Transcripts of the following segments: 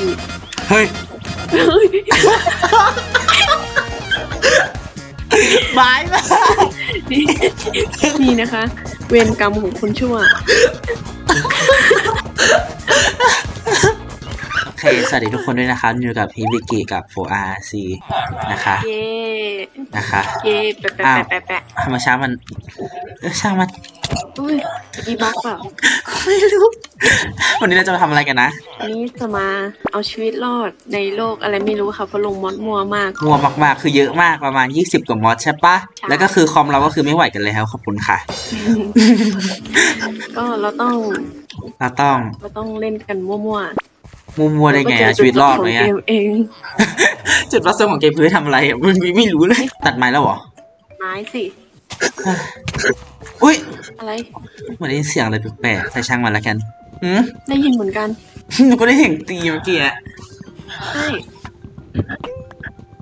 พี่เฮ้ยเฮ้ยบายมากนี่นี่นะคะ เวรกรรมของคนชั่ว โอเค สวัสดีทุกคนด้วยนะครับอยู่กับพี่บิกกี้กับ 4RC นะคะ เย่นะคะ เย่แปะแปะอ้าวแปะแปะแปะธรรมชาติมันเออช่างมัน อุ้ยอีบักเปล่าไม่รู้ วันนี้เราจะมาทำอะไรกันนะอันนี้จะมาเอาชีวิตรอดในโลกอะไรไม่รู้ค่ะเพราะลงมอดมัวมาก มัวมากๆ คือเยอะมากประมาณ 20 กว่ามอดใช่ปะใช่แล้วก็คือคอมเราก็คือไม่ไหวกันเลยครับขอบคุณค่ะ ก็เราต้องเราต้องเราต้องเล่นกันมั่วมัวๆๆได้ไงเาอะก็เจชีวิตรอดจุไหมขงอะเกมเอง จุดประสงค์ของเกมคือให้ทำอะไรอะมันไม่รู้เลย ตัดไม้แล้วเหรอไม้สิ อุ้ยอะไร เหมือนได้ยินเสียงอะไรแปลกๆใส่ช่างมันแล้วกันหืมได้ยินเหมือนกัน หนูก็ได้เห็นตีเมื่อกี้อะใช่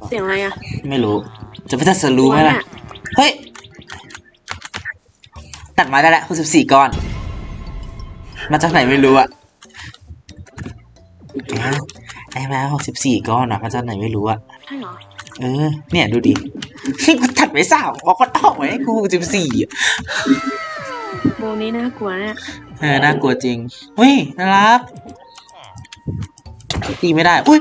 เสียงอะไรอะไม่รู้ จะไปตัดสรู้ไหมล่ะเนี่ยเฮ้ย ตัดไม้ได้แล้วคุณสิบสี่ก้อน มาจากไหนไม่รู้อะอ้าวไอ้มาหกสิบสี่ก้อนอะมาจากไหนไม่รู้อะใช่เหรอ เออ เนี่ยดูดินี่กูตัดไปสามเอาก็ต้องไว้ให้กูสิบสี่โบนี้น่ากลัวเนี่ยเออน่ากลัวจริงเฮ้ยน่ารักตีไม่ได้อุ้ย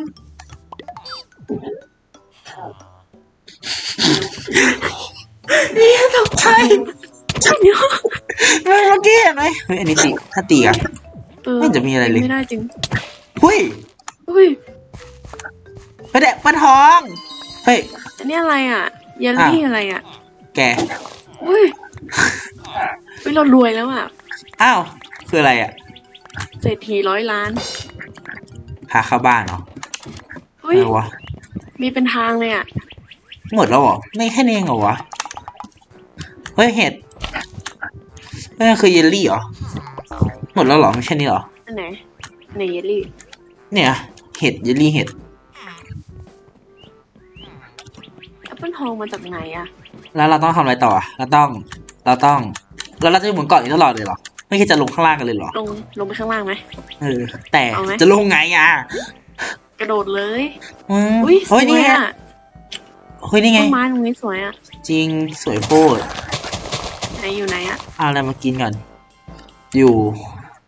นี่ตกใจใช่เนี่ยเมื่อกี้เห็นไหมเฮ้ยอันนี้ตีถ้าตีกันเออไม่จะมีอะไรเลยไม่ได้จริงเฮ้ยอุ้ยปลาแดกปลาทอง เฮ้ย อันนี้อะไรอะเยลลี่อะไรอะ แก อุ้ยเฮ้ยเรารวยแล้วอะ อ้าว คืออะไรอะ เศรษฐีร้อยล้านพาเข้าบ้านเหรออุ้ย อะไรวะ มีเป็นทางเลยอะ หมดแล้วเหรอ ไม่แค่นี้เองเหรอวะ เฮ้ยเห็ดเฮ้ยคือเยลลี่เหรอ หมดแล้วเหรอ ไม่ใช่นี่เหรอ อันไหนอันไหนเยลลี่ เนี่ย เห็ดเยลลี่เห็ด เปิลทองมาจากไหนอะแล้วเราต้องทำอะไรต่ออะเราต้องเราต้องแล้วเราจะอยู่บนเกาะนี้ตลอดเลยเหรอ ไม่คิดจะลงข้างล่างกันเลยเหรอลงลงไปข้างล่างไหม เออ แต่เอาไหม จะลงไงอะกระโดดเลยอืมอุ้ยสเฮ้วยนี่ไงอะเฮ้ยนี่ไง ต้นไม้ตรงนี้สวยอะจริงสวยโคตรไหนอยู่ไหนอะเอาอะไรมากินก่อนอยู่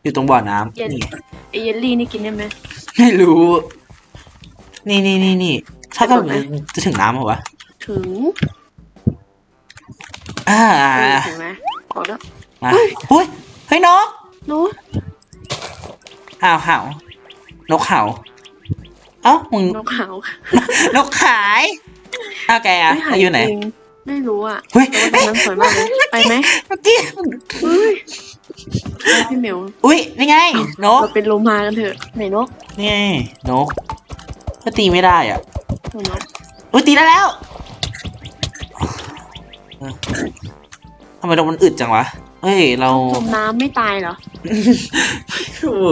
อยู่ตรงบ่อน้ำเย็นนี่ไงไอเยลลี่นี่กินได้ไหม ไม่รู้ นี่นี่นี่นี่ถ้าก็กระโดดไหมจะถึงน้ำเหรอวะ ถึงอ่าเออถึงไหมขอแล้วมาเฮ้ยเฮ้ยนกหนูอ้าวเห่านกเห่าเอ้ามึงนกเขานกขายอ้าวแกอะม่หาอยู่ไหนจริงไม่รู้อะเฮ้ยแต่ว่าตรงนั้นสวยมากเลยไปไหมเมื่อกี้เฮ้ยไปพี่เหมียวอุ้ยนี่ไงนกเราเป็นโลมากันเถอะไหนนกนี่ไงนกก็ตีไม่ได้อะไหนนกอุ้ยตีได้แล้วเออ ทำไมนกมันอึดจังวะ เฮ้ย เราจมน้ำไม่ตายเหรอโอ้โห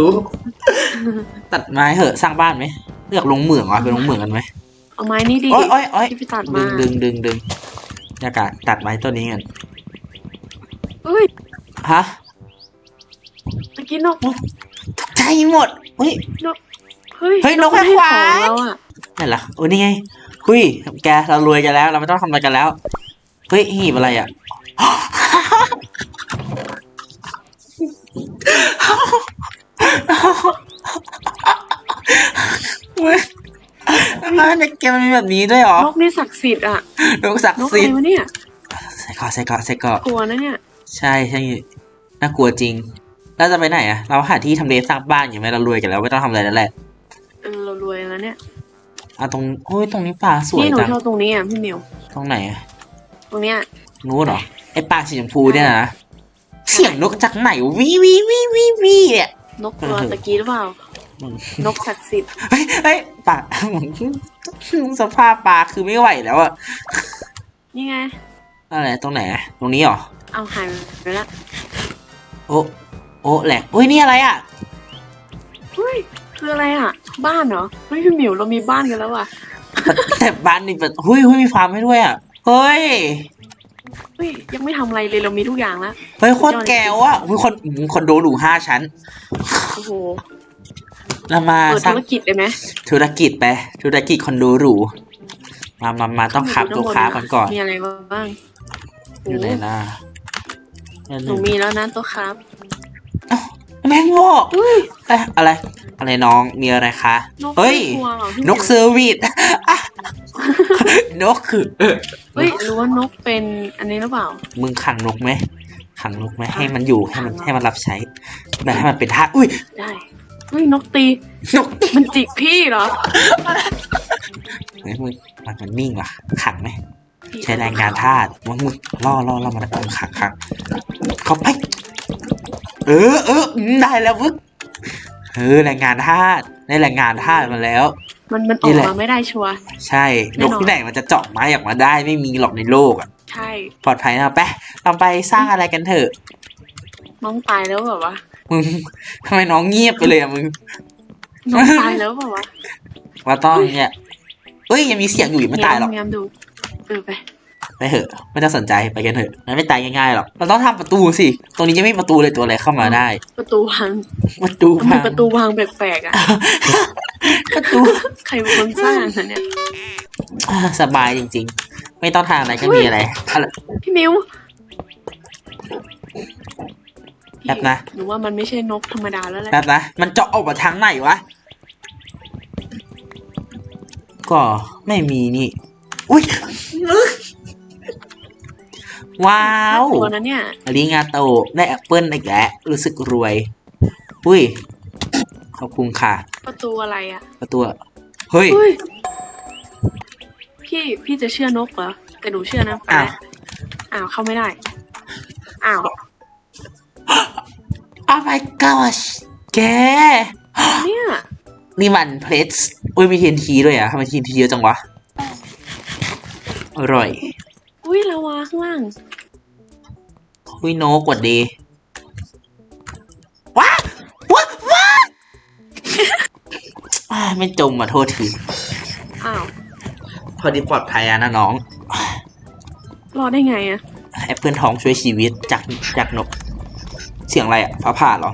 ตัดไม้เหอะสร้างบ้านไหมเลือกลงเหมืองวะไปลงเหมืองกันไหมเอาไม้นี่ดีโอ้ยโอ้ยโอ้ยที่พี่ตัดดึมางดึงดึงดึงอากาศตัดไม้ต้นนี้กันเฮ้ยฮะตะกี้นกตกใจหมดเฮ้ยนกเฮ้ยเฮ้ยนกมัให้แม่ขวาของเราอะนั่นเหรอโอ้ยนี่ไงหุยแกเรารวยกันแล้ว เราไม่ต้องทำอะไรกันแล้ว เฮ้ยหีบอะไรอะ เว้ยทำไมในเกมมันมีแบบนี้ด้วยเหรอนกนี่ศักดิ์สิทธิ์อะนกศักนดิ์กสิอะทไรธิ์วะเนี่ย ใส่เกาะใส่เกาะใส่เกาะกลัวนะเนี่ย ใช่ใช่น่ากลัวจริง แล้วจะไปไหนอะ เราหาที่ทำเลสร้างบ้านอยู่ไหมเรารวยกันแล้วไม่ต้องทำอะไรแล้วแหละเออเรารวยแล้วเนี่ย อะตรงโอ้ยตรงนี้ป่าสวยนี่หนูจังชอบตรงนี้อะพี่เหมียวตรงไหนอะ ตรงเนี้ยนู้นเหรอไอ้ป่าสีชมพูเนี่ยนะเสียงนกจากไหนวีวีวีวีวีเนี่ยนกตัวตะกี้หรือเปล่าอืมนกศักดิ์สิทธิ์เฮ้ยเฮ้ยป่าสภาพปลาคือไม่ไหวแล้วอะนี่ไงอะไรตรงไหนอะตรงนี้เหรอเอาหายไปแล้วโอ้โอ้แหลกอุ้ยนี่อะไรอะเฮ้ยคืออะไรอะ บ้านเหรอเฮ้ยพี่เหมียวเรามีบ้านกันแล้วอะแต่บ้านนี่แบบเฮ้ยเฮ้ยมีฟาร์มให้ด้วยอะ เฮ้ย เฮ้ยยังไม่ทำอะไรเลยเรามีทุกอย่างแล้ว เฮ้ยโคตรแก้วอะอุ้ยคนอืมคอนโดหรูห้าชั้น โอ้โห เรามาเปิดสร้างธุรกิจได้ไหม ธุรกิจไป ธุรกิจคอนโดหรู มามามาต้องขับตัวค้ากันก่อน มีอะไรบ้างอยู่ไหนล่ะอย่าหลืนูมมีแล้วนะตัวครับแมงโม่อุ้ยเอ๊ะอะไร อะไรน้องมีอะไรคะ นกเฮ้ย ไม่กลัวหรอพี่นกเซอร์วิส นกคือ เออเฮ้ยรู้ว่านกเป็นอันนี้หรือเปล่า มึงขังนกไหมขังนกไหมให้มันอยู่ให้มันขังให้มันรับใช้แบบให้มันเป็นท่าสอุ้ยได้เฮ้ยนกตีนกมันจิกพี่เหรอเฮ้ยมึงมันมันนิ่งว่ะขังไหมพี่ใช้แรงงานทาสมึงมึงล่อล่อล่อมันต้องขังขังเข้าไปเออเอออืมได้แล้วมึงเออแรงงานทาสได้แรงงานทาสมาแล้ว มันมันอนี่อกแหละ มาไม่ได้ชัวร์ ใช่แน่นนอน กที่ไหนมันจะเจาะไม้ออกมาได้ไม่มีหรอกในโลกอะ ใช่ปลอดภัยนะไปเราไปสร้างอะไรกันเถอะ น้องตายแล้วแบบว่ามึงทำไมน้องเงียบไปเลยอะมึง น้องตายแล้วแบบว่าว่าต้องเนี่ยเอ้ยยังมีเสียงอยู่ยังไม่ตายหรอกแง้มดูเออไป ไปเถอะไม่ต้องสนใจไปกันเถอะมันไม่ตายง่ายๆหรอกเราต้องทำประตูสิตรงนี้ยังไม่มีประตูเลยตัวอะไรเข้ามาได้ ประตูพังประตูมันพัมีงประตูวางแปลกๆอะประตูใครเป็นคนสร้างอะเนี่ยอ่าสบายจริง ๆ ไม่ต้องทางอะไรก็มีอะไรอะไรพี่มิวแป๊บนะหนูว่ามันไม่ใช่นกธรรมดาแล้วแหละแป๊บนะ มันเจาะออกมาทางไหนวะ ก็ไม่มีนี่ อุ้ย ว้าวตัวนั้นเนี่ยอาริงาโตได้แอปเปิลอีกแล้วรู้สึกรวย อุ้ย ขอบคุณค่ะ ประตูอะไรอะ ประตู เฮ้ยเฮ้ยพี่ พี่จะเชื่อนกเหรอ แต่หนูเชื่อนะไปอ้าวแล้วอ้าว เข้าไม่ได้ อ้าว Oh my gosh แก เนี่ย นี่มันเพลสอุ้ยมี TNT ด้วยอะทำไม TNT เยอะจังวะ อร่อย อุ้ยลาวาข้างล่าง อุ้ยโนกดดีว้าว้าว้าอ่าไม่จมอะโทษที อ้าว พอดีปลอดภัยอะนะน้อง รอดได้ไงอะแอปเปิลทองช่วยชีวิตจากจากนก เสียงอะไรอะฟ้าผ่าเหรอ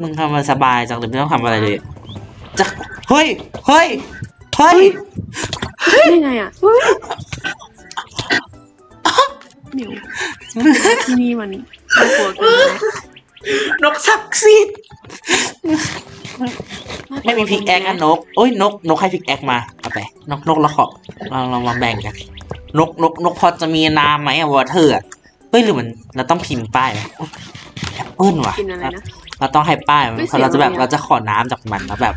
มึงทำมันสบายจังเลยไม่ต้องทำอะไรเลยจะเฮ้ย เฮ้ย เฮ้ยได้ไงอะเฮ้ยเหมียว ที่นี่มันน่ากลัวเกินไปนกศักดิ์สิทธิ์ไม่มีพิกแอคอะนกโอ้ยนกนกให้พิกแอคมาเอาไปนกนกละขอบเราเรามาแบ่งกันนกนกนกพอจะมีนามไหมอะวอเทอร์อะเฮ้ยหรือมันเราต้องพิมพ์ป้ายไหมแอปเปิลว่ะกินอะไรนะ เราต้องให้ป้ายมันเฮ้ยเพราะเราจะแบบเสียงอะไรอะ เราจะขอน้ำจากมันแล้วแบบ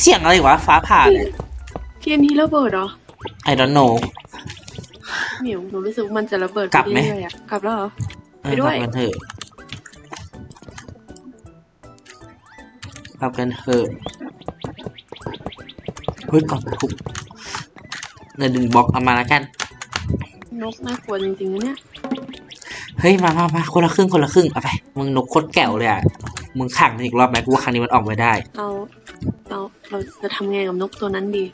เสียงอะไรวะฟ้าผ่าเลยเทียนนี้ระเบิดเหรอ I don't know เหมียวหนูรู้สึกว่ามันจะระเบิดกลับไหม ปเรื่อยๆอะกลับแล้วเหรอเออไปด้วยกลับกันเถอะกลับกันเถอะเฮ้ยกล่องทุกเดี๋ยวดึงบล็อกเอามาแล้วกัน นกน่ากลัวจริงๆนะเนี่ยเฮ้ยมามามาคนละครึ่งคนละครึ่งเอาไป มึงนกโคตรแก่วเลยอะ มึงขังมันอีกรอบไหมกูว่าครั้งนี้มันออกไม่ได้ เราเราเราจะทำไงกับนกตัวนั้นดี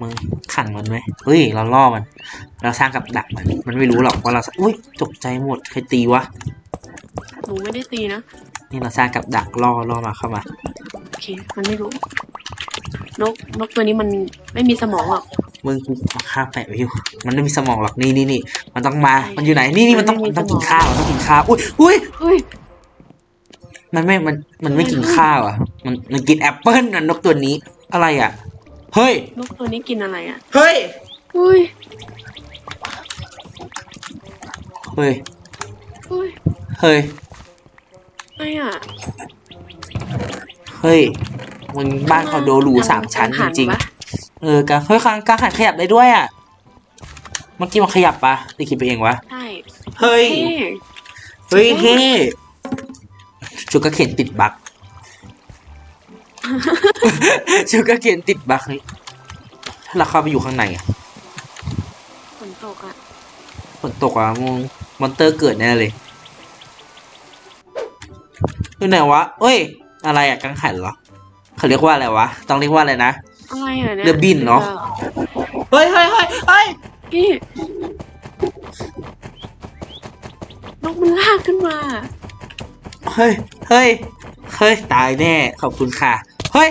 มึงขังมันไหมเฮ้ย เราล่อมัน เราสร้างกับดักมัน มันไม่รู้หรอกว่าเรา อุ้ยตกใจหมด ใครตีวะ หนูไม่ได้ตีนะ นี่เราสร้างกับดักล่อล่อมาเข้ามา โอเค มันไม่รู้ นก นกตัวนี้มันไม่มีสมองหรอก มึงกูข้าวแปะไว้อยู่ มันไม่มีสมองหรอก นี่นี่นี่ มันต้องมา มันอยู่ไหน นี่นี่มันต้องมันไม่มันต้องมีกินสมองข้าวมันต้องกินข้าว อุ้ยอุ้ยเฮ้ยมันไม่ มัน มันไม่เฮ้ยกินข้าวอะ มัน มันกินแอปเปิ้ลน่ะนกตัวนี้ อะไรอะ เฮ้ย นกตัวนี้กินอะไรอะ เฮ้ย อุ้ย เฮ้ย อุ้ยเฮ้ย อะไรอะเฮ้ยมึงบ้านคอนโดหรูสามชั้นจริงปะๆเออกางเฮ้ยกางกางหันขยับได้ด้วยอะ เมื่อกี้มันขยับปะหรือคิดไปเองวะใช่เฮ้ยเฮ้เฮ้ยเฮ้ชูกาเข็นติดบัก ชูกาเข็นติดบักเฮ้ยถ้าเราเข้าไปอยู่ข้างในอะฝนตกอะฝนตกอะงงมอนเตอร์เกิดแน่เลยอยู่ไหนวะเอ้ย อะไรอะกังหันเหรอเขาเรียกว่าอะไรวะ ต้องเรียกว่าอะไรนะ อะไรอะเนี่ยเรือบินเนอะเฮ้ยเฮ้ยเฮ้ยเฮ้ยพี่นกมันลากขึ้นมา เฮ้ย เฮ้ย เฮ้ย ตายแน่ ขอบคุณค่ะ เฮ้ย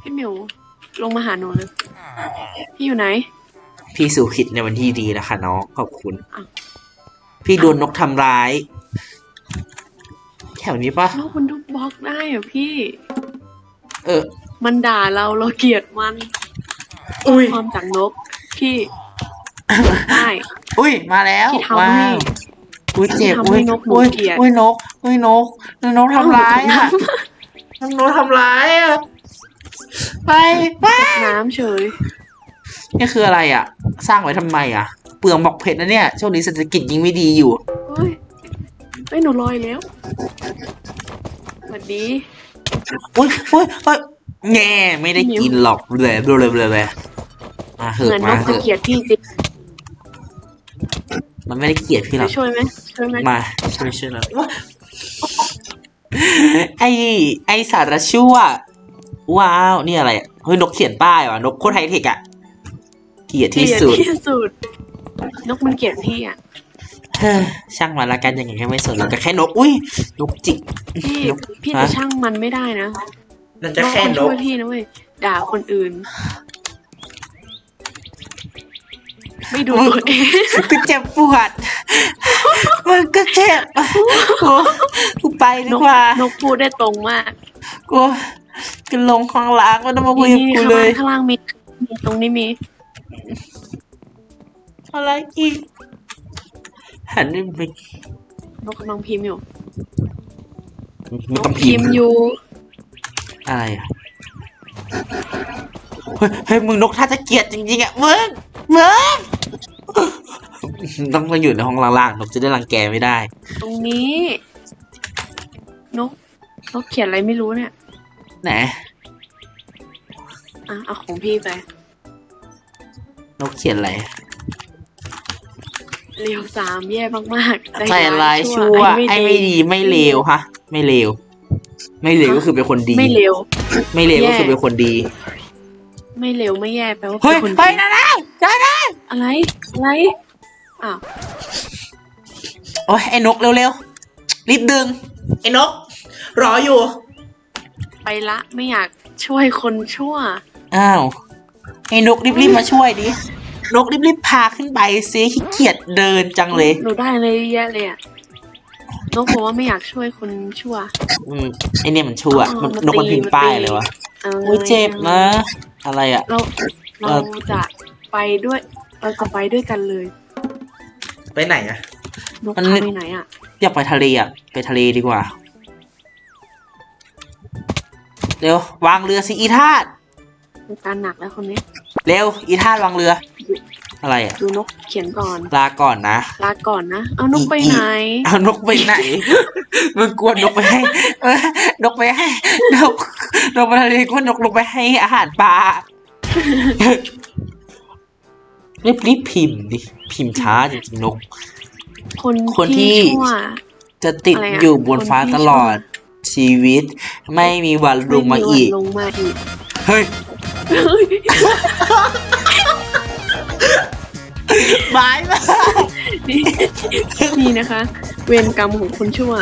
พี่หมิวลงมาหาหนูเลยพี่อยู่ไหน พี่สู่ขิดในวันที่ดีนะคะน้องขอบคุณอ้าวพี่โดนนกทำร้าย แถวนี้ปะนกมันทุบบล็อกได้เหรอพี่ เออ มันด่าเราเราเกลียดมันอุ้ย ความจากนกพี่ได้ อุ้ยมาแล้วที่ทำว้าให้วอุ้ยเจ็บที่ทำให้อุ้ยนกหนูอุ้ยเกลียด อุ้ยนกอุ้ยนกนกทำร้ายอะ นกทำร้ายอะ ไปไปน้ำเฉย นี่คืออะไรอะ สร้างไว้ทำไมอะ เปลืองบอกเพชรนะเนี่ย ช่วงนี้เศรษฐกิจยิ่งไม่ดีอยู่ เฮ้ยเฮ้ยหนูลอยแล้วสวัสดี อุ้ยอุ้ยเฮ้ยแง่ไม่ได้กินหรอกเลยเลยเลยเลยมาเหเหมือะอนนมากเหจะอะเกลียดพี่จริงมันไม่ได้เกลียดพี่หรอก ช่วยไหมช่วยไหมมาช่วยช่วยหน่อย ไอไอสารชั่ว ว้าวนี่อะไรอะเฮ้ยนกเขียนป้ายว่ะนกโคตรไฮเทคอะเกลียดที่สุดเกลียที่สุด นกมันเกลียดพี่อะเฮ้ยช่างมันละกันยังไงก็ไม่สนเราก็แค่นก อุ้ยนกจิกพี่นกพี่ฮะจะช่างมันไม่ได้นะนั่นนจะกแค่มันนช่กวยพี่นะเว้ยด่าคนอื่น ไม่ดูตัวเองกูเจ็บปวด มันก็เจ็บกูกูไปดีนกกว่านกพูดได้ตรงมากกูกูลงข้างล่างก็ต้องมาคุยกับนี่กูข้างเลล่างยข้างล่างมีมีตรงนี้มีอะไรอีกหันไปนกกำลังพิมพ์อยู่ไม่นต้องกพิพิมมพ์พ์อยู่อะไรอะเฮ้ยเฮ้ยมึงนกท่าจะเกลียดจริงๆอะมึงมึง ต้องมาอยู่ในห้องล่างๆนกจะได้รังแกไม่ได้ ตรงนี้นกนกเขียนอะไรไม่รู้เนี่ยไหนอะเอาของพี่ไปนกเขียนอะไรเร็วสามแย่มากๆใส่ลายชั่วไอ้ไม่ดีไม่เลวฮะ ไม่เลวไม่เลวก็คือเป็นคนดี ไม่เร็วไม่เลวก็คือเป็นคนดี ไม่เร็วไม่แย่แปลว่าเป็เฮ้ยนคนเฮ้ยดีนั่นนั่นนั่นนั่นอะไรอะไร อ้าว โอ้ยไอ้นกเร็วๆ รีบดึง ไอ้นก รออยู่ ไปละไม่อยากช่วยคนชั่ว อ้าว ไอ้นกรีบๆมาช่วยดิ นกรีบๆพาขึ้นไปซิขี้เกียจเดินจังเลย หนูได้เลยเยอะแยะเลยอะนกบอกว่าไม่อยากช่วยคนชั่ว อืมไอเนี่ยมันชั่วอ๋อมันมันนกมันตีพิมพ์ป้ายมันตี เลยวะอาอุ้ยเจ็บนะ อะไรอะ เราเอ่เราอจะไปด้วย เราจะไปด้วยกันเลย ไปไหนอะนกมันพาไปไหนอะอยากไปทะเลอะไปทะเลดีกว่า เร็ววางเรือสิอีธาตอาการหนักแล้วคนนี้เร็วอีธาตวางเรือ อะไรอะดูนกเขียนก่อน ลาก่อนนะ ลาก่อนนะ เอานกไปไหน เอานกไปไหน มึงกลัวนกไปให้เออนกไปให้นกนกไปทะเลกลัวนกลงไปให้อาหารปลา รีบรีบพิมพ์ดิพิมพ์ช้าจริงๆนก คนคนที่ชั่ว จะติดอะไรอะอยู่บนฟ้าคนที่ ตลอดชีวิต ไม่มีวันลงมาอีก ไวันลงมาอีกเฮ้ย บายมากนี่นี่นะคะ เวรกรรมของคนชั่ว